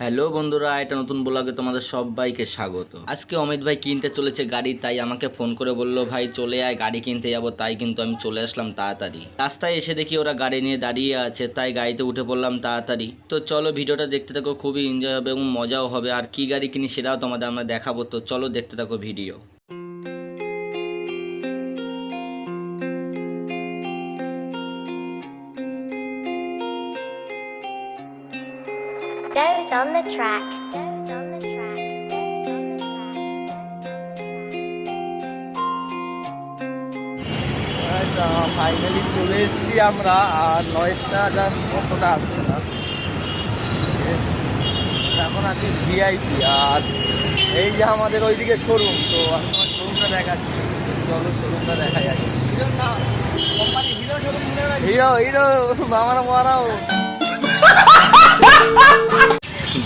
Hello বন্ধুরা এটা নতুন ব্লগে তোমাদের সবাইকে স্বাগত। আজকে অমিত ভাই কিনতে চলেছে গাড়ি, তাই আমাকে ফোন করে বলল, ভাই, চলে আয়, গাড়ি কিনতে যাব। তাই কিন্তু আমি চলে আসলাম তাড়াতাড়ি। রাস্তায় এসে দেখি ওরা গাড়ি নিয়ে দাঁড়িয়ে আছে, তাই গাড়িতে উঠে পড়লাম তাড়াতাড়ি। তো চলো ভিডিওটা দেখতে থাকো, খুবই এনজয় হবে এবং মজাও হবে। আর কি গাড়ি কিনি সেটাও তোমাদের আমরা দেখাবো। তো চলো দেখতে থাকো video. Doze on the track. Doze on the track. Doze on the track. Finally চলে এসেছি আমরা আর নয়েজটা জাস্ট কতটা আসছে না এখন আছি ভিআইপি আর এই যে আমাদের ওইদিকে শোরুম তো আমি তোমার শোরুমটা দেখাচ্ছি চলো শোরুমটা দেখা যাক হিরো হিরো আমার মারাও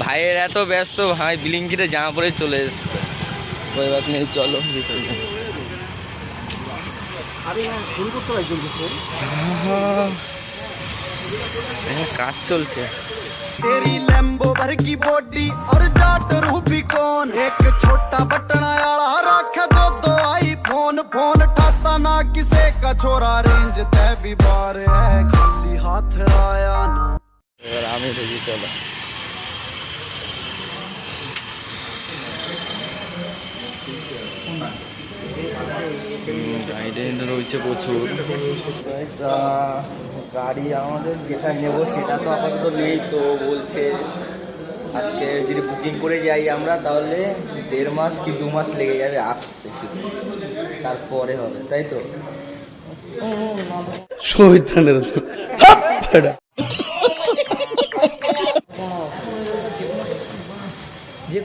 ভাইয়ের এত ব্যস্ত ভাই বিলিঙ্কিতে জামা পরে চলে এসছে ওই বাত নেই চলো ভিতরে যাই। এখানে কাজ চলছে तेरी लैम्बो भर की बॉडी और जाट रूपी कौन एक छोटा बटन आला रख दो दो आईफोन फोन ठाता ना किसे का छोरा रेंज तय भी बार है खाली हाथ आया ना এবার আমি ঢুকি চলো। গাইডেন্স রয়েছে প্রচুর। গাড়ি আমাদের যেটা নেব সেটা তো আপাতত নেই তো বলছে আজকে যদি বুকিং করে যাই আমরা তাহলে দেড় মাস কি দু মাস লেগে যাবে আসতে। তারপরে হবে তাই তো? শহীদানের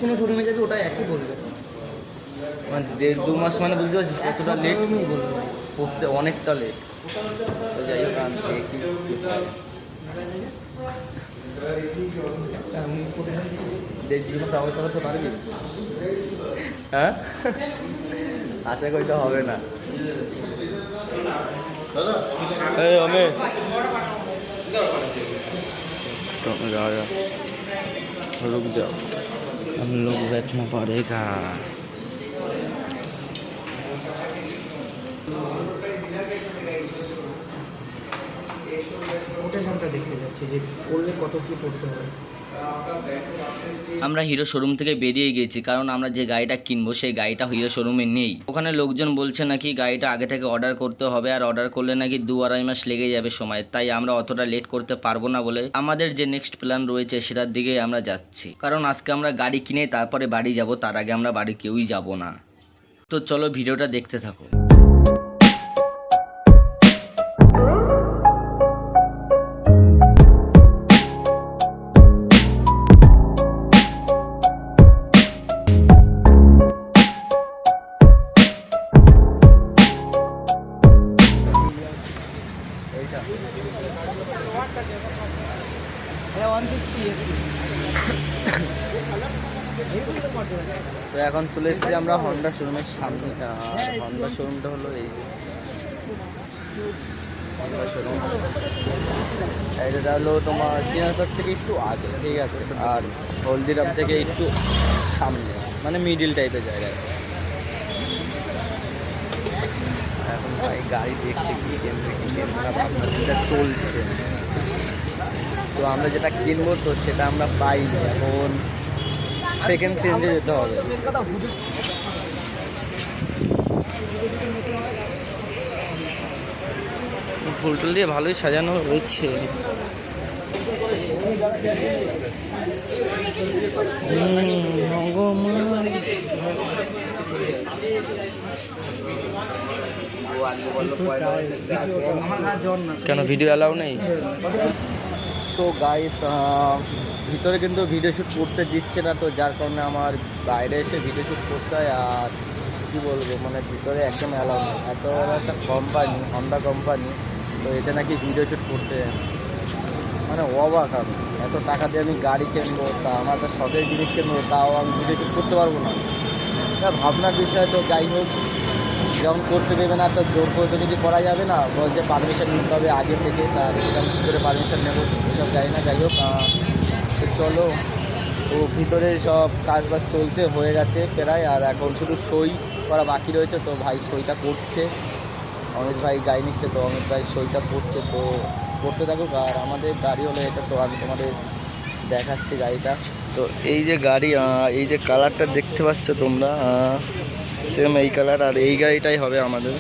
কোনো শোরুমে যাবে ওটা একই বলবে মানে দেড় দু মাস মানে বুঝতে পারছিস কতটা লেট করতে অনেকটা লেট তো যাই হোক আমি দেখি কি হয়। একটা আমি করে দেড় দু মাস আগে করাতে পারবি হ্যাঁ আশা করি তো হবে না এই আমি जा जा रुक जाओ हम लोग बैठना पड़ेगा কোটেশনটা দেখতে যাচ্ছি যে পড়লে কত কি পড়তে হবে আমরা হিরো শোরুম থেকে বেরিয়ে গেছি কারণ আমরা যে গাড়িটা কিনবো সেই গাড়িটা হিরো শোরুমে নেই। ওখানে লোকজন বলছে নাকি গাড়িটা আগে থেকে অর্ডার করতে হবে, আর অর্ডার করলে নাকি দু আড়াই মাস লেগে যাবে সময়, তাই আমরা অতটা লেট করতে পারব না বলে আমাদের যে নেক্সট প্ল্যান রয়েছে সেটার দিকেই আমরা যাচ্ছি। কারণ আজকে আমরা গাড়ি কিনে তারপরে বাড়ি যাব, তার আগে আমরা বাড়ি কেউই যাব না। তো চলো ভিডিওটা দেখতে থাকো। তো এখন চলে এসেছি আমরা হন্ডা শোরুমের সামনে হন্ডা শোরুমটা হলো এই হন্ডা শোরুম এটা হলো তোমার চিনারপাড় থেকে একটু আগে ঠিক আছে? আর হলদিরাম থেকে একটু সামনে মানে মিডিল টাইপের জায়গায় এখন ভাই গাড়ি দেখতে কি কেন্দ্রে ভাবনা চিন্তা চলছে। তো আমরা যেটা কিনবো তো সেটা আমরা পাইনি, এখন সেকেন্ড চেঞ্জে যেতে হবে। ফুল টুল দিয়ে ভালোই সাজানো রয়েছে। কেন ভিডিও অ্যালাউ নেই? তো গাইস ভিতরে কিন্তু ভিডিও শ্যুট করতে দিচ্ছে না তো যার কারণে আমার বাইরে এসে ভিডিও শ্যুট করতে হয় আর কী বলব মানে ভিতরে একদম অ্যালাউ নেই। এত বড় একটা কোম্পানি হন্ডা কোম্পানি তো এতে নাকি ভিডিও শ্যুট করতে মানে অবাক আমি। এত টাকা দিয়ে আমি গাড়ি কিনবো তা আমার একটা শখের জিনিস কিনবো তাও আমি ভিডিও শ্যুট করতে পারব না। ভাবনার বিষয় তো যাই হোক। যখন করতে দেবে না, তো জোর করে তো করা যাবে না। বলছে পারমিশন নিতে হবে আগে থেকে, তা আগে কী করে পারমিশন নেব এসব জানি না। যাই হোক তো চলো, ও ভিতরে সব কাজ বাজ চলছে, হয়ে গেছে প্রায়, আর এখন শুধু সই করা বাকি রয়েছে। তো ভাই সইটা করছে। অমিত ভাই গাড়ি নিচ্ছে, তো অমিত ভাই সইটা করছে। তো করতে থাকুক, আর আমাদের গাড়ি হলো এটা, তো আমি তোমাদের দেখাচ্ছি গাড়িটা। তো এই যে গাড়ি এই যে কালারটা দেখতে পাচ্ছ তোমরা সেম এই কালার, আর এই গাড়িটাই হবে আমাদের।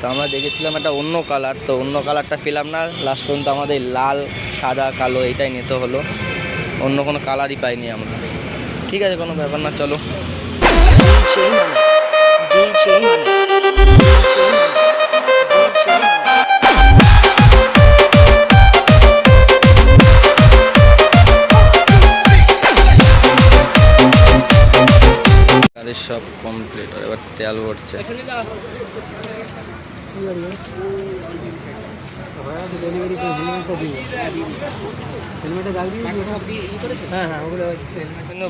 তো আমরা দেখেছিলাম একটা অন্য কালার, তো অন্য কালারটা পেলাম না। লাস্ট পর্যন্ত আমাদের লাল, সাদা, কালো এইটাই নিতে হলো। অন্য কোনো কালারই পাইনি আমরা। ঠিক আছে, কোনো ব্যাপার না, চলো। কমপ্লিট আর এবার তেল ভরছে।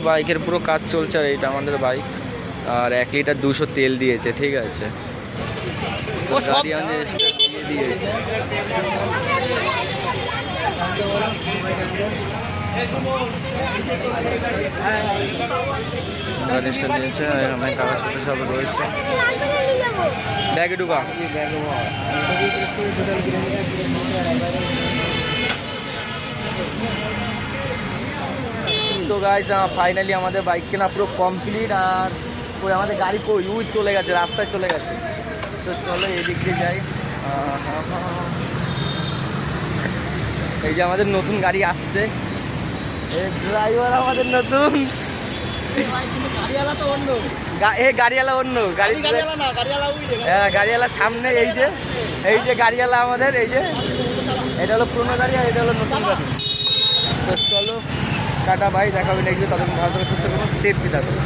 বাইকের পুরো কাজ চলছে আর এইটা আমাদের বাইক। আর এক লিটার দুশো তেল দিয়েছে ঠিক আছে? গাড়ি আমাদের দিয়ে দিয়েছে। দিয়েছে আর এখানে কাগজপত্র সব রয়েছে। ব্যাগে ঢুকা। তো গাইস ফাইনালি আমাদের বাইক কেনা পুরো কমপ্লিট আর ওই আমাদের গাড়ি কই উই চলে গেছে, রাস্তায় চলে গেছে। তো চলো এদিক দিয়ে যাই। এই যে আমাদের নতুন গাড়ি আসছে। এই ড্রাইভার আমাদের নতুন। গাড়িওয়ালা অন্য গাড়ি হ্যাঁ গাড়িওয়ালা সামনে এই যে এই যে গাড়িওয়ালা আমাদের এই যে এটা হলো পুরোনো গাড়ি আর এটা হলো নতুন গাড়ি। তো চলো টাটা ভাই দেখা হবে নেক্সট ততক্ষণ ভালো করে সুস্থ করুন সেফটি থাকুন